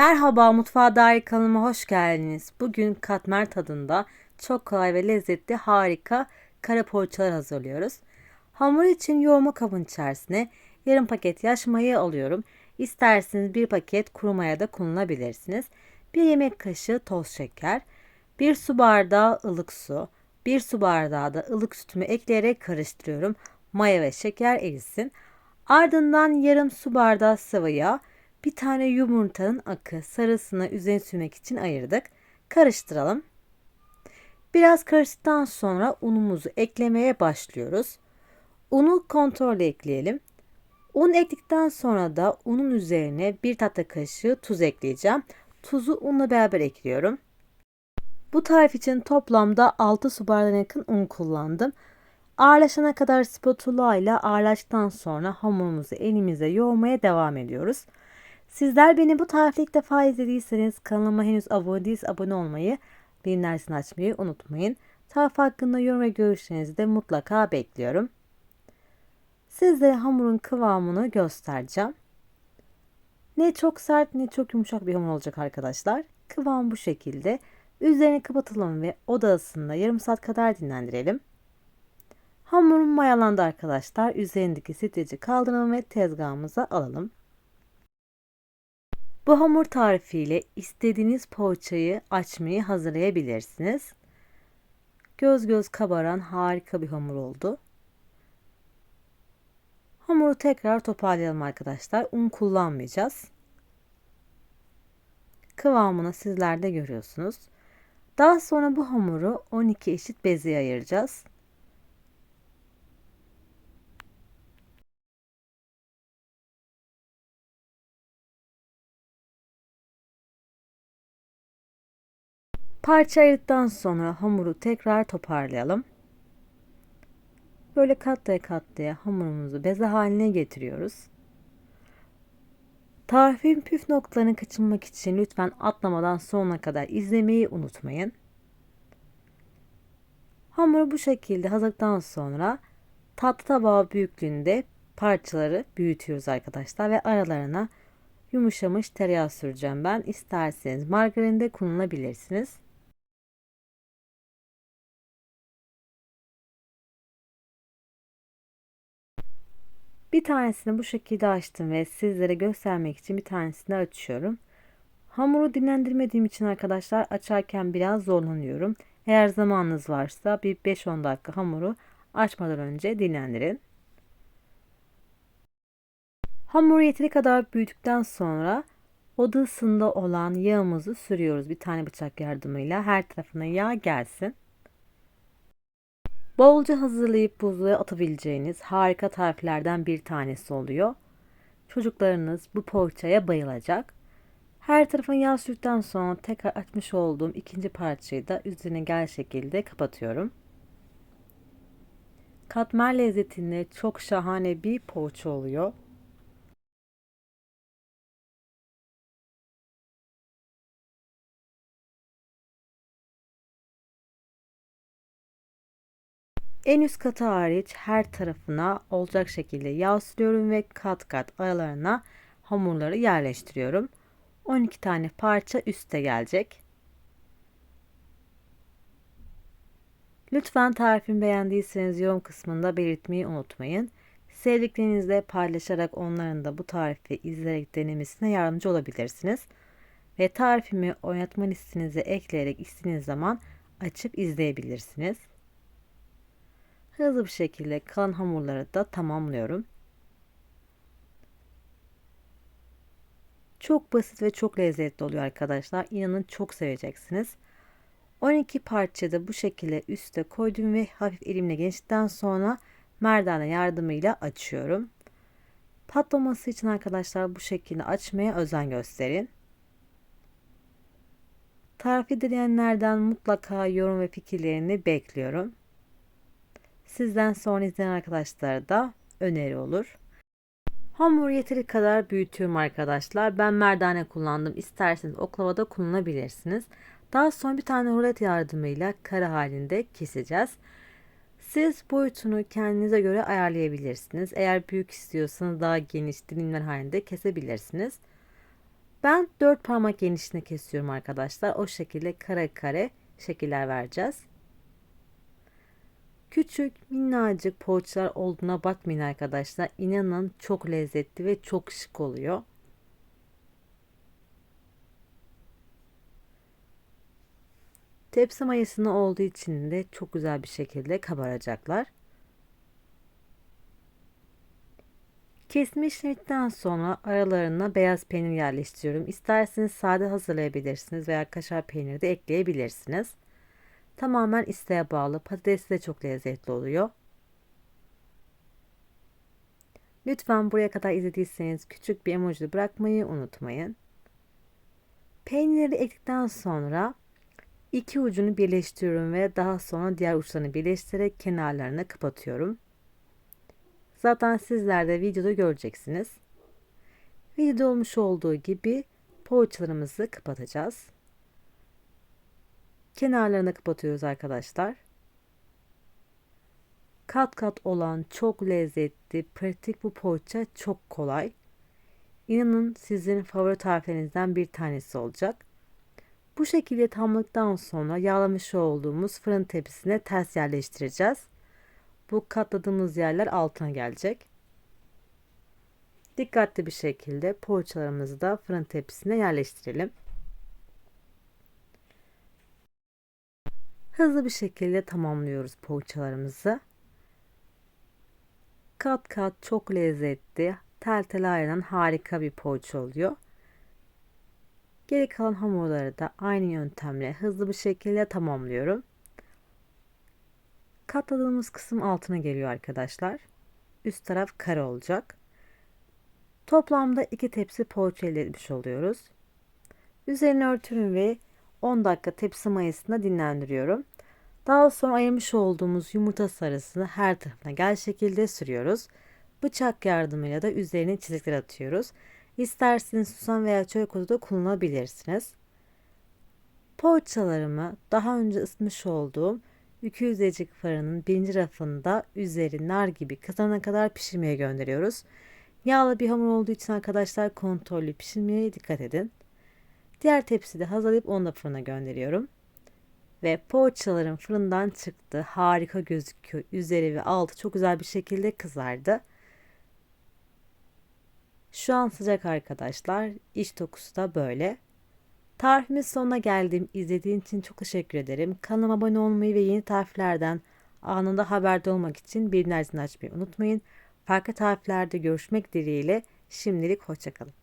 Merhaba Mutfağa Dair kanalıma hoş geldiniz. Bugün katmer tadında çok kolay ve lezzetli harika kara poğaçalar hazırlıyoruz. Hamur için yoğurma kabın içerisine yarım paket yaş maya alıyorum. İsterseniz bir paket kuru maya da kullanabilirsiniz. Bir yemek kaşığı toz şeker, bir su bardağı ılık su, bir su bardağı da ılık sütümü ekleyerek karıştırıyorum. Maya ve şeker erisin. Ardından yarım su bardağı sıvı yağ, bir tane yumurtanın akı sarısını üzerine sürmek için ayırdık. Karıştıralım. Biraz karıştıktan sonra unumuzu eklemeye başlıyoruz. Unu kontrol ekleyelim. Un ekledikten sonra da unun üzerine bir tatlı kaşığı tuz ekleyeceğim. Tuzu unla beraber ekliyorum. Bu tarif için toplamda 6 su bardağına yakın un kullandım. Ağırlaşana kadar spatula ile ağırlaştıktan sonra hamurumuzu elimize yoğurmaya devam ediyoruz. Sizler beni bu tarifte ilk defa izlediyseniz kanalıma henüz abone değilseniz abone olmayı, bildirimlerini açmayı unutmayın. Tarif hakkında yorum ve görüşlerinizi de mutlaka bekliyorum. Sizlere hamurun kıvamını göstereceğim. Ne çok sert ne çok yumuşak bir hamur olacak arkadaşlar. Kıvam bu şekilde. Üzerini kapatalım ve oda ısısında yarım saat kadar dinlendirelim. Hamurum mayalandı arkadaşlar. Üzerindeki streci kaldıralım ve tezgahımıza alalım. Bu hamur tarifiyle istediğiniz poğaçayı açmayı hazırlayabilirsiniz. Göz göz kabaran harika bir hamur oldu. Hamuru tekrar toparlayalım arkadaşlar. Un kullanmayacağız. Kıvamını sizler de görüyorsunuz. Daha sonra bu hamuru 12 eşit bezeye ayıracağız. Parça ayırdıktan sonra hamuru tekrar toparlayalım. Böyle katlaya katlaya hamurumuzu beze haline getiriyoruz. Tarifin püf noktalarını kaçınmak için lütfen atlamadan sonuna kadar izlemeyi unutmayın. Hamuru bu şekilde hazırladıktan sonra tatlı tabağı büyüklüğünde parçaları büyütüyoruz arkadaşlar ve aralarına yumuşamış tereyağı süreceğim ben. İsterseniz margarin de kullanabilirsiniz. Bir tanesini bu şekilde açtım ve sizlere göstermek için bir tanesini açıyorum. Hamuru dinlendirmediğim için arkadaşlar açarken biraz zorlanıyorum. Eğer zamanınız varsa bir 5-10 dakika hamuru açmadan önce dinlendirin. Hamuru yeteri kadar büyüdükten sonra oda ısında olan yağımızı sürüyoruz bir tane bıçak yardımıyla. Her tarafına yağ gelsin. Bolca hazırlayıp buzluğa atabileceğiniz harika tariflerden bir tanesi oluyor. Çocuklarınız bu poğaçaya bayılacak. Her tarafın yağ sürdükten sonra tekrar açmış olduğum ikinci parçayı da üzerine gel şekilde kapatıyorum. Katmer lezzetinde çok şahane bir poğaça oluyor. En üst katı hariç her tarafına olacak şekilde yağ sürüyorum ve kat kat aralarına hamurları yerleştiriyorum. 12 tane parça üste gelecek. Lütfen tarifimi beğendiyseniz yorum kısmında belirtmeyi unutmayın. Sevdiklerinizle paylaşarak onların da bu tarifi izleyerek denemesine yardımcı olabilirsiniz. Ve tarifimi oynatma listenize ekleyerek istediğiniz zaman açıp izleyebilirsiniz. Hızlı bir şekilde kalan hamurları da tamamlıyorum. Çok basit ve çok lezzetli oluyor arkadaşlar. İnanın çok seveceksiniz. 12 parçada bu şekilde üste koydum ve hafif elimle geçtikten sonra merdane yardımıyla açıyorum. Patlaması için arkadaşlar bu şekilde açmaya özen gösterin. Tarifi dileyenlerden mutlaka yorum ve fikirlerini bekliyorum. Sizden sonra izleyen arkadaşlara da öneri olur. Hamur yeteri kadar büyütüyorum arkadaşlar. Ben merdane kullandım. İsterseniz oklavada kullanabilirsiniz. Daha sonra bir tane rulet yardımıyla kare halinde keseceğiz. Siz boyutunu kendinize göre ayarlayabilirsiniz. Eğer büyük istiyorsanız daha geniş dilimler halinde kesebilirsiniz. Ben 4 parmak genişliğine kesiyorum arkadaşlar. O şekilde kare kare şekiller vereceğiz. Küçük minnacık poğaçalar olduğuna bakmayın arkadaşlar. İnanın çok lezzetli ve çok şık oluyor. Tepsi mayasını olduğu için de çok güzel bir şekilde kabaracaklar. Kesme işlemitten sonra aralarına beyaz peynir yerleştiriyorum. İsterseniz sade hazırlayabilirsiniz veya kaşar peyniri de ekleyebilirsiniz. Tamamen isteğe bağlı. Patates de çok lezzetli oluyor. Lütfen buraya kadar izlediyseniz küçük bir emoji bırakmayı unutmayın. Peynirleri ekledikten sonra iki ucunu birleştiriyorum ve daha sonra diğer uçlarını birleştirerek kenarlarını kapatıyorum. Zaten sizler de videoda göreceksiniz. Videoda olmuş olduğu gibi poğaçalarımızı kapatacağız. Kenarlarını kapatıyoruz arkadaşlar. Kat kat olan çok lezzetli, pratik bu poğaça çok kolay. İnanın sizin favori tariflerinizden bir tanesi olacak. Bu şekilde tamlıktan sonra yağlamış olduğumuz fırın tepsisine ters yerleştireceğiz. Bu katladığımız yerler altına gelecek. Dikkatli bir şekilde poğaçalarımızı da fırın tepsisine yerleştirelim. Hızlı bir şekilde tamamlıyoruz poğaçalarımızı. Kat kat çok lezzetli, tel tel ayıran harika bir poğaça oluyor. Geri kalan hamurları da aynı yöntemle hızlı bir şekilde tamamlıyorum. Katladığımız kısım altına geliyor arkadaşlar. Üst taraf kare olacak. Toplamda iki tepsi poğaça elde etmiş oluyoruz. Üzerini örtüyorum ve 10 dakika tepsi mayasında dinlendiriyorum. Daha sonra ayırmış olduğumuz yumurta sarısını her tarafına gel şekilde sürüyoruz. Bıçak yardımıyla da üzerine çizikler atıyoruz. İsterseniz susam veya çörek otu da kullanabilirsiniz. Poğaçalarımı daha önce ısıtmış olduğum 200 derecelik fırının birinci rafında üzeri nar gibi kazana kadar pişirmeye gönderiyoruz. Yağlı bir hamur olduğu için arkadaşlar kontrollü pişirmeye dikkat edin. Diğer tepside hazırlayıp onu da fırına gönderiyorum. Ve poğaçalarım fırından çıktı. Harika gözüküyor. Üzeri ve altı çok güzel bir şekilde kızardı. Şu an sıcak arkadaşlar. İç dokusu da böyle. Tarifimin sonuna geldim. İzlediğin için çok teşekkür ederim. Kanalıma abone olmayı ve yeni tariflerden anında haberdar olmak için bildirim açmayı unutmayın. Farklı tariflerde görüşmek dileğiyle şimdilik hoşçakalın.